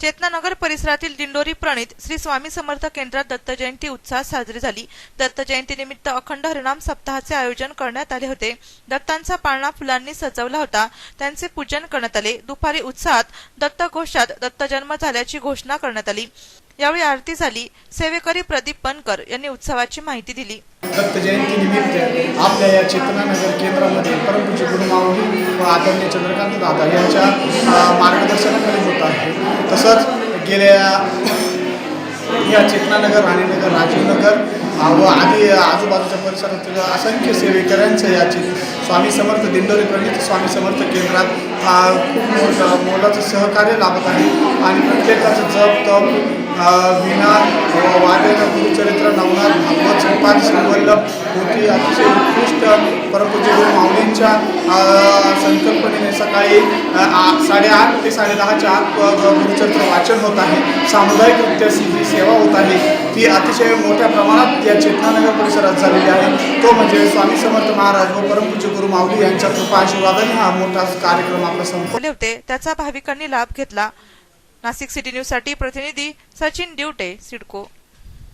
चेतनानगर परिसरातील दिंडोरी प्रणित श्री स्वामी समर्थ केंद्रात दत्त जयंती उत्साहात साजरी झाली. दत्त जयंतीनिमित्त अखंड हरिणाम सप्ताहाचे आयोजन करण्यात आले होते. दत्तांचा पाळणा फुलांनी सजवला होता. त्यांचे पूजन करण्यात आले. दुपारी उत्साहात दत्त घोषात दत्त जन्म झाल्याची घोषणा करण्यात आली. यावेळी आरती झाली. सेवेकरी प्रदीप पनकर यांनी उत्सवाची माहिती दिली. दत्त आपल्या या चेतनानगर केंद्रामध्ये परमपूज्य गुरुमाऊली व आदरणीय चंद्रकांत दादा यांच्या मार्गदर्शनाखाली होत आहे. तसंच गेल्या या चेतनानगर राणीनगर राजीवनगर व आधी आजूबाजूच्या परिसरातील असंख्य सेवेकऱ्यांचं या स्वामी समर्थ दिंडोरी प्रणित स्वामी समर्थ केंद्रात खूप मोठं मोलाचं सहकार्य लाभत आहे. आणि प्रत्येकाचं जप तप विना व गुरुचरित्र नवनाथ भागवत श्रीपाद श्रीवल्लभ होती अतिशय उत्कृष्ट परमपूज्य यांच्या संकल्पनेने सकाळी साडेआठ ते साडेदहाच्या आत गुरुचरित्र वाचन होत आहे. सामुदायिकरित्या जी सेवा होत आहे. ती अतिशय मोठ्या प्रमाणात या चेतनानगर परिसरात झालेली आहे. तो म्हणजे स्वामी समर्थ महाराज व परमपूज्य गुरु माऊली यांच्या कृपा आशीर्वादाने हा मोठा कार्यक्रम आपला संपले होते त्याचा भाविकांनी लाभ घेतला. नाशिक सिटी न्यूजसाठी प्रतिनिधी सचिन डिवटे सिडको.